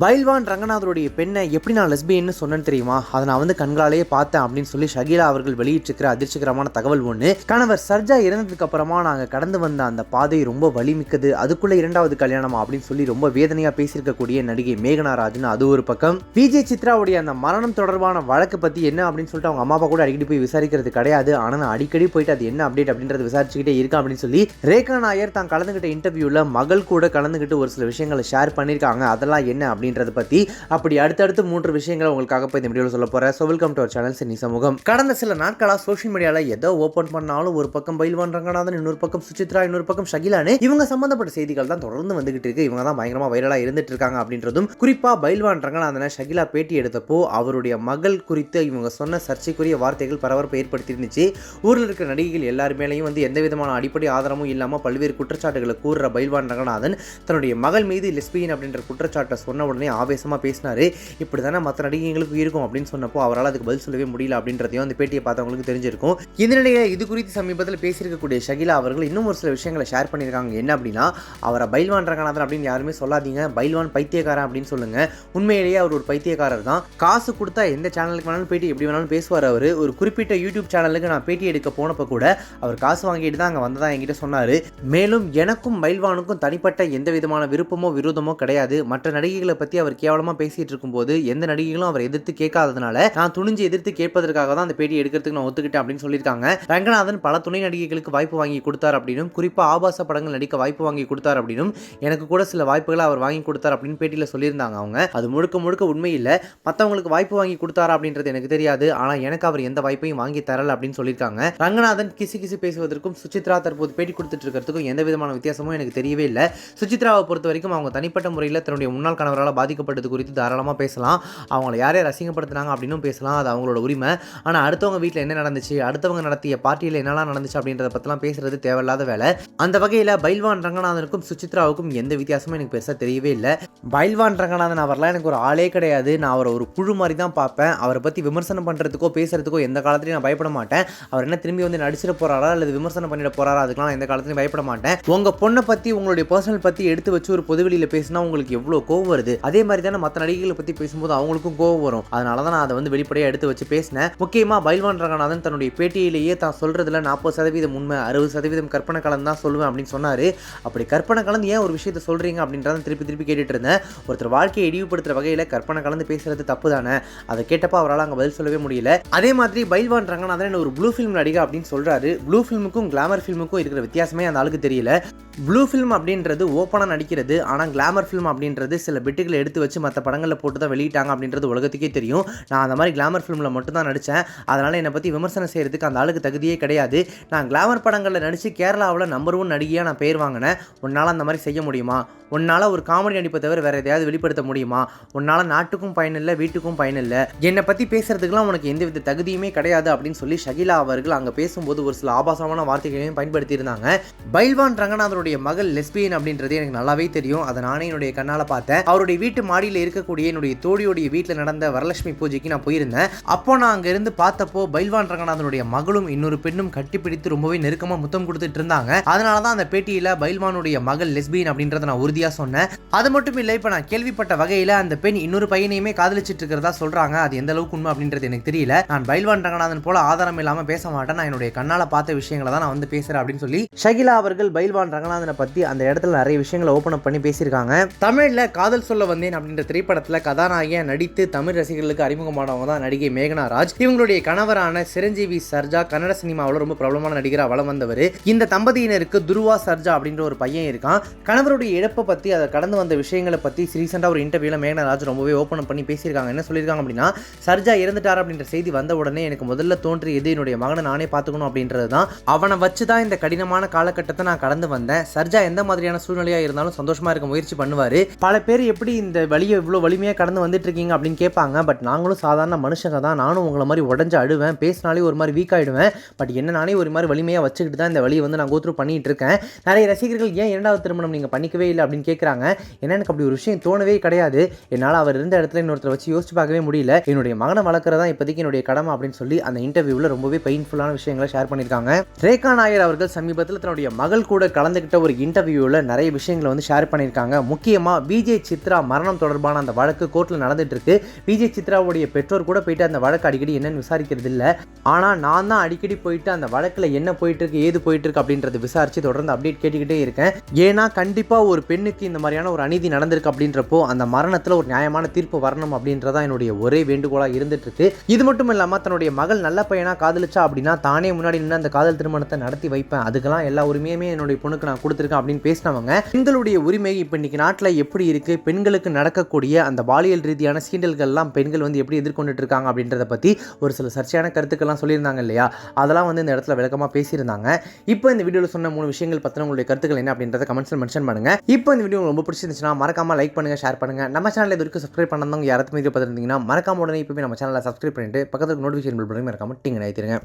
பைல்வான் ரங்கநாதருடைய பெண்ணை எப்படி நான் லெஸ்பியன்னு சொன்னேன்னு தெரியுமா? அதை நான் வந்து கண்களாலேயே பார்த்தேன் அப்படின்னு சொல்லி ஷகீலா அவர்கள் வெளியிட்டிருக்கிற அதிர்ச்சிகரமான தகவல் ஒன்று கணவர் சர்ஜா இறந்ததுக்கு அப்புறமா நாங்கள் கடந்து வந்த அந்த பாதை ரொம்ப வலிமிக்கது. அதுக்குள்ள இரண்டாவது கல்யாணமா அப்படின்னு சொல்லி ரொம்ப வேதனையா பேசியிருக்கக்கூடிய நடிகை மேகனா ராஜன் அது ஒரு பக்கம். விஜய் சித்ராவுடைய அந்த மரணம் தொடர்பான வழக்கு பத்தி என்ன அப்படின்னு சொல்லிட்டு அவங்க அம்மா அப்பா கூட அடிக்கடி போய் விசாரிக்கிறது கிடையாது. ஆனால் நான் அடிக்கடி போயிட்டு அது என்ன அப்டேட் அப்படின்றத விசாரிச்சுக்கிட்டே இருக்கேன் அப்படின்னு சொல்லி ரேகா நாயர் தான் கலந்துகிட்ட இன்டர்வியூல மகள் கூட கலந்துக்கிட்டு ஒரு சில விஷயங்களை ஷேர் பண்ணியிருக்காங்க. அதெல்லாம் என்ன அப்படின்னு அப்படின்றத பத்தி. அப்படி அடுத்தடுத்து மூன்று விஷயங்களை உங்களுக்காக போய் இந்த வீடியோவில் சொல்ல போறேன். So welcome to our channel cine சமூகம். கடந்த சில நாட்களாக சோஷியல் மீடியாவில் ஏதோ ஓப்பன் பண்ணாலும் ஒரு பக்கம் பயில்வான் ரங்கநாதன் இன்னொரு பக்கம் சுசித்ரா இன்னொரு பக்கம் ஷகிலானு இவங்க சம்பந்தப்பட்ட செய்திகள் தான் தொடர்ந்து வந்துகிட்டு இருக்கு. இவங்க தான் பயங்கரமா வைரலாக இருந்துட்டு இருக்காங்க அப்படின்றதும் குறிப்பா பயில்வான் ரங்கநாதனை ஷகிலா பேட்டி எடுத்தப்போ அவருடைய மகள் குறித்து இவங்க சொன்ன சர்ச்சைக்குரிய வார்த்தைகள் பரபரப்பை ஏற்படுத்தியிருந்துச்சு. ஊரில் இருக்கிற நடிகைகள் எல்லார் மேலேயும் வந்து எந்த விதமான அடிப்படை ஆதாரமும் இல்லாமல் பல்வேறு குற்றச்சாட்டுகளை கூறுற பயில்வான் ரங்கநாதன் தன்னுடைய மகள் மீது லெஸ்பியன் அப்படின்ற குற்றச்சாட்டை சொன்ன உடனே ஆவேசமாக பேசினாரு. இப்படி தானே மற்ற நடிகைகளுக்கு இருக்கும் அப்படின்னு சொன்னப்போ அவரால் அதுக்கு பதில் சொல்லவே முடியல அப்படின்றதையும் அந்த பேட்டியை பார்த்தவங்களுக்கு தெரிஞ்சிருக்கும். இந்த நிலையில் இது குறித்து சமீபத்தில் பேசியிருக்கக்கூடிய ஷகிலா அவர்கள் இன்னும் ஒரு சில விஷயங்களை ஷேர் பண்ணியிருக்காங்க. என்ன அப்படின்னா அவரை பைல்வான் ரங்கநாதன் அப்படின்னு யாருமே சொல்லாதீங்க. பைல்வான் பைத்தியக்காரன் அப்படின்னு சொல்லுங்கள் உண்மையிலேயே அவர் ஒரு பைத்தியக்காரர் தான். காசு கொடுத்தா எந்த சேனலுக்கு வேணாலும் பேட்டி எப்படி வேணாலும் பேசுவார் அவர். ஒரு குறிப்பிட்ட யூடியூப் சேனலுக்கு நான் பேட்டி எடுக்க போனப்போ கூட அவர் காசு வாங்கிட்டு தான் அங்கே வந்ததா என்கிட்ட சொன்னார். மேலும் எனக்கும் பைல்வானுக்கும் தனிப்பட்ட எந்த விதமான விருப்பமோ விரோதமோ கிடையாது. மற்ற நடிகைகளை பற்றி அவர் கேவலமாக பேசிட்டு இருக்கும்போது எந்த நடிகைகளும் அவர் எதிர்த்து கேட்காததுனால நான் துணிஞ்சு எதிர்த்து கேட்பதற்காக தான் அந்த பேட்டி எடுக்கிறதுக்கு நான் ஒத்துக்கிட்டேன் அப்படின்னு சொல்லியிருக்காங்க. ரங்கநாதன் பல துணை நடிகைகளுக்கு வாய்ப்பு வாங்கி கொடுத்தார் அப்படின்னும் குறிப்பாக ஆபாச படங்கள் நடிக்க வாய்ப்பு வாங்கி கொடுத்தார் அப்படின்னும் எனக்கு கூட சில வாய்ப்புகளை அவர் வாங்கி கொடுத்தார் அப்படின்னு பேட்டியில் சொல்லியிருந்தாங்க அவங்க. அது முழுக்க முழுக்க உண்மை இல்லை. மற்றவங்களுக்கு வாய்ப்பு வாங்கி கொடுத்தாரா அப்படின்றது எனக்கு தெரியாது. ஆனால் எனக்கு அவர் எந்த வாய்ப்பையும் வாங்கி தரல அப்படின்னு சொல்லியிருக்காங்க. ரங்கநாதன் கிசு கிசு பேசுவதற்கும் சுசித்ரா தற்போது பேட்டி கொடுத்துட்டு இருக்கிறதுக்கும் எந்த விதமான வித்தியாசமும் எனக்கு தெரியவே இல்லை. சுசித்ராவை பொறுத்த வரைக்கும் அவங்க தனிப்பட்ட முறையில் தன்னுடைய முன்னாள் கணவரால் பாதிக்கப்பட்டது குறித்து தாராளமாக பேசலாம். அவங்கள யார் யார் அசிங்கப்படுத்தினாங்க அப்படின்னும் பேசலாம். அது அவங்களோட உரிமை. ஆனால் அடுத்தவங்க வீட்டில் என்ன நடந்துச்சு? அடுத்தவங்க நடத்திய பார்ட்டியில் என்னெல்லாம் நடந்துச்சு அப்படின்றத பற்றிலாம் பேசுறது தேவையில்லாத வேலை. அந்த வகையில் பைல்வான் ரங்கநாதனுக்கும் சுசித்ராவுக்கும் எந்த வித்தியாசமும் எனக்கு பெருசாக தெரியவே இல்லை. பைல்வான் ரங்கநாதன் அவர்லாம் எனக்கு ஒரு ஆளே கிடையாது. நான் அவரை ஒரு புழு மாதிரி தான் பார்ப்பேன். அவரை பற்றி விமர்சனம் பண்ணுறதுக்கோ பேசுறதுக்கோ எந்த காலத்துலையும் நான் பயப்பட மாட்டேன். அவர் என்ன திரும்பி வந்து நடிச்சிட போறாரா? அல்லது விமர்சனம் பண்ணிட போறாரா? அதுக்கெல்லாம் எந்த காலத்துலையும் பயப்பட மாட்டேன். உங்க பொண்ணை பற்றி உங்களுடைய பர்சனல் பற்றி எடுத்து வச்சு ஒரு பொதுவெளியில் பேசினா உங்களுக்கு எவ்வளோ கோவம் வருது? அதே மாதிரி தானே மற்ற நடிகைகளை பற்றி பேசும்போது அவங்களுக்கும் கோவம் வரும். அதனால தான் நான் அதை வந்து வெளிப்படையாக எடுத்து வச்சு பேசினேன். முக்கியமாக பைல்வான் ரங்கநாதன் தன்னுடைய பேட்டியிலேயே தான் சொல்கிறதுல நாற்பது சதவீதம் உண்மை அறுபது சதவீதம் கற்பனை கலந்து தான் சொல்லுவேன் அப்படின்னு சொன்னார். அப்படி கற்பனை கலந்து ஏன் ஒரு விஷயத்தை சொல்கிறீங்க அப்படின்றத திருப்பி திருப்பி கேட்டுட்டு இருந்தேன். ஒருத்தர் வாழ்க்கையை இழிவுபடுத்துற வகையில் கற்பனை கலந்து பேசுறது தப்பு தானே. அதை கேட்டப்போ அவரால் அங்கே பதில் சொல்லவே முடியல. அதே மாதிரி பைல்வான் ரங்கநாதன் ஒரு ப்ளூ ஃபிலிம் நடிகா அப்படின்னு சொல்கிறாரு ப்ளூ ஃபிலிமுக்கும் கிளாமர் ஃபிலிமுக்கும் இருக்கிற வித்தியாசமே அந்த ஆளுக்கு தெரியல. ப்ளூ ஃபிலிம் அப்படின்றது ஓப்பனாக நடிக்கிறது ஆனால் கிளாமர் ஃபிலிம் அப்படின்றது சில பிட்டுகளை எடுத்து வச்சு மற்ற படங்களில் போட்டு தான் வெளியிட்டாங்க அப்படின்றது உலகத்துக்கே தெரியும். நான் அந்த மாதிரி கிளாமர் ஃபிலிமில் மட்டும்தான் நடித்தேன் அதனால் என்னை பற்றி விமர்சனம் செய்கிறதுக்கு அந்த ஆளுக்கு தகுதியே கிடையாது. நான் கிளாமர் படங்களில் நடித்து கேரளாவில் நம்பர் ஒன் நடிகையாக நான் பேர் வாங்கினேன். உன்னால் அந்த மாதிரி செய்ய முடியுமா? உன்னால் ஒரு காமெடி நடிப்பை தவிர வேறு எதையாவது வெளிப்படுத்த முடியுமா? உன்னால் நாட்டுக்கும் பயனில்லை வீட்டுக்கும் பயனில்லை. என்னை பற்றி பேசுறதுக்குலாம் உனக்கு எந்த வித தகுதியுமே கிடையாது அப்படின்னு சொல்லி ஷகிலா அவர்கள் அங்கே பேசும்போது ஒரு சில ஆபாசமான வார்த்தைகளையும் பயன்படுத்தியிருந்தாங்க. பைல்வான் ரங்கநாதனுடைய மகள் லெஸ்பியன் அப்படின்றது எனக்கு நல்லாவே தெரியும். அதை நானே என்னுடைய கண்ணால் பார்த்தேன். அவருடைய வீட்டு மாடியில் இருக்கக்கூடிய என்னுடைய தோழியுடைய வீட்டில் நடந்த வரலட்சுமி பூஜைக்கு நான் போயிருந்தேன். அப்போ நான் அங்கேருந்து பார்த்தப்போ பைல்வான் ரங்கநாதனுடைய மகளும் இன்னொரு பெண்ணும் கட்டிப்பிடித்து ரொம்பவே நெருக்கமாக முத்தம் கொடுத்துட்டு இருந்தாங்க. அதனால தான் அந்த பேட்டியில் பைல்வானுடைய மகள் லெஸ்பியன் அப்படின்றத நான் உறுதியாக சொன்னேன். அது மட்டும் இல்லை இப்போ நான் கேள்விப்பட்ட வகையில் அந்த பெண் இன்னொரு பையனையுமே காதலிச்சிட்டு இருக்கிறதா சொல்கிறாங்க அது எந்த அளவுக்கு உண்மை அப்படின்றது எனக்கு தெரியல. நான் பயில்வான் ரங்கநாதன் போல ஆதாரம் இல்லாமல் பேச மாட்டேன். நான் என்னுடைய கண்ணால் பார்த்த விஷயங்களை தான் நான் வந்து பேசுகிறேன் அப்படின்னு சொல்லி ஷகிலா அவர்கள் பயில்வான் ரங்கநாதனை பற்றி அந்த இடத்துல நிறைய விஷயங்களை ஓப்பன் அப் பண்ணி பேசியிருக்காங்க. தமிழில் காதல் சொல்ல வந்தேன் அப்படின்ற திரைப்படத்தில் கதாநாயகியாக நடித்து தமிழ் ரசிகர்களுக்கு அறிமுகமானவங்க தான் நடிகை மேகனா ராஜ் இவங்களுடைய கணவரான சிரஞ்சீவி சர்ஜா கன்னட சினிமாவில் ரொம்ப பிரபலமான நடிகராக வளம் வந்தவர். இந்த தம்பதியினருக்கு துருவா சர்ஜா அப்படின்ற ஒரு பையன் இருக்கான். கணவருடைய இழப்பை பற்றி அதை கடந்து வந்த விஷயங்களை பற்றி ரீசெண்டாக ஒரு இன்டர்வியூவில் மேகனா ராஜ் ரொம்பவே ஓப்பன் பண்ணி பேசியிருக்காங்க. என்ன சொல்லியிருக்காங்க அப்படின்னா சர்ஜா இறந்துட்டார் அப்படின்ற செய்தி வந்த உடனே எனக்கு முதல்ல தோன்றியது என்னுடைய மகனை நானே பார்த்துக்கணும் அப்படின்றது தான். அவனை வச்சு தான் இந்த கடினமான காலகட்டத்தை நான் கடந்து வந்தேன். சர்ஜா எந்த மாதிரியான சூழ்நிலையாக இருந்தாலும் சந்தோஷமாக இருக்க முயற்சி பண்ணுவார். பல பேர் எப்படி இந்த வழியை இவ்வளோ வலிமையாக கடந்து வந்துட்டு இருக்கீங்க அப்படின்னு கேட்பாங்க. பட் நாங்களும் சாதாரண மனுஷங்க தான். நானும் உங்களை மாதிரி உடஞ்சு அழுவேன். பேசினாலே ஒரு மாதிரி வீக் ஆகிடுவேன் பட் என்ன நானே ஒரு மாதிரி வலிமையாக வச்சுக்கிட்டு தான் இந்த வழியை வந்து நான் கோத்ரூ பண்ணிட்டு இருக்கேன் நிறைய ரசிகர்கள் ஏன் இரண்டாவது திருமணம் நீங்கள் பண்ணிக்கவே இல்லை அப்படின்னு அப்படின்னு கேட்குறாங்க ஏன்னா எனக்கு அப்படி ஒரு விஷயம் தோணவே கிடையாது. என்னால் அவர் இருந்த இடத்துல இன்னொருத்தரை வச்சு யோசிச்சு பார்க்கவே முடியல. என்னுடைய மகனை வளர்க்குறதா இப்போதைக்கு என்னுடைய கடமை அப்படின்னு சொல்லி அந்த இன்டர்வியூவில் ரொம்பவே பெயின்ஃபுல்லான விஷயங்களை ஷேர் பண்ணியிருக்காங்க. ரேகா நாயர் அவர்கள் சமீபத்தில் தன்னுடைய மகள் கூட கலந்துக்கிட்ட ஒரு இன்டர்வியூவில் நிறைய விஷயங்களை வந்து ஷேர் பண்ணியிருக்காங்க. முக்கியமாக விஜய் சித்ரா மரணம் தொடர்பான அந்த வழக்கு கோர்ட்டில் நடந்துட்டு இருக்கு. விஜய் சித்ராவுடைய பெற்றோர் கூட போயிட்டு அந்த வழக்கு அடிக்கடி என்னன்னு விசாரிக்கிறது இல்லை. ஆனால் நான் தான் அடிக்கடி போயிட்டு அந்த வழக்கில் என்ன போயிட்டு இருக்கு ஏது போயிட்டு இருக்கு அப்படின்றத விசாரிச்சு தொடர்ந்து அப்டேட் கேட்டுக்கிட்டே இருக்கேன். ஏன்னா கண்டிப்பாக ஒரு பெண் பெண்ணுக்கு இந்த மாதிரியான ஒரு அநீதி நடந்திருக்கு அப்படின்றப்போ அந்த மரணத்தில் ஒரு நியாயமான தீர்ப்பு வரணும் அப்படின்றதான் என்னுடைய ஒரே வேண்டுகோளாக இருந்துட்டு இருக்கு இது மட்டும் இல்லாமல் தன்னுடைய மகள் நல்ல பையனா காதலிச்சா அப்படின்னா தானே முன்னாடி நின்று அந்த காதல் திருமணத்தை நடத்தி வைப்பேன். அதுக்கெல்லாம் எல்லா உரிமையுமே என்னுடைய பொண்ணுக்கு நான் கொடுத்துருக்கேன் அப்படின்னு பேசினவங்க பெண்களுடைய உரிமை இப்போ இன்னைக்கு நாட்டில் எப்படி இருக்கு? பெண்களுக்கு நடக்கக்கூடிய அந்த பாலியல் ரீதியான சீண்டல்கள்லாம் பெண்கள் வந்து எப்படி எதிர்கொண்டுட்டு இருக்காங்க அப்படின்றத பற்றி ஒரு சில சர்ச்சையான கருத்துக்கள்லாம் சொல்லியிருந்தாங்க இல்லையா? அதெல்லாம் வந்து இந்த இடத்துல விளக்கமாக பேசியிருந்தாங்க. இப்போ இந்த வீடியோவில் சொன்ன மூணு விஷயங்கள் பற்றின உங்களுடைய கருத்துக்கள் என்ன அப்படின்றத கமெண்ட்ஸில் மென்ஷன் பண்ணுங்க. இப்போ இந்த வீடியோ ரொம்ப பிடிச்சிருந்துச்சுன்னா மறக்காம லைக் பண்ணுங்கள் ஷேர் பண்ணுங்கள் நம்ம சேனல் இது வரைக்கும் சப்ஸ்கிரைப் பண்ணாதவங்க யாராவது வீடியோ பார்த்துருந்தீங்கன்னா மறக்காம உடனே இப்போ நம்ம சேனலில் சப்ஸ்கிரைப் பண்ணிட்டு பக்கத்துக்கு நோட்டிஃபிகேஷன் பில் பண்ணி மறக்காம டிங்க நினைத்திருங்க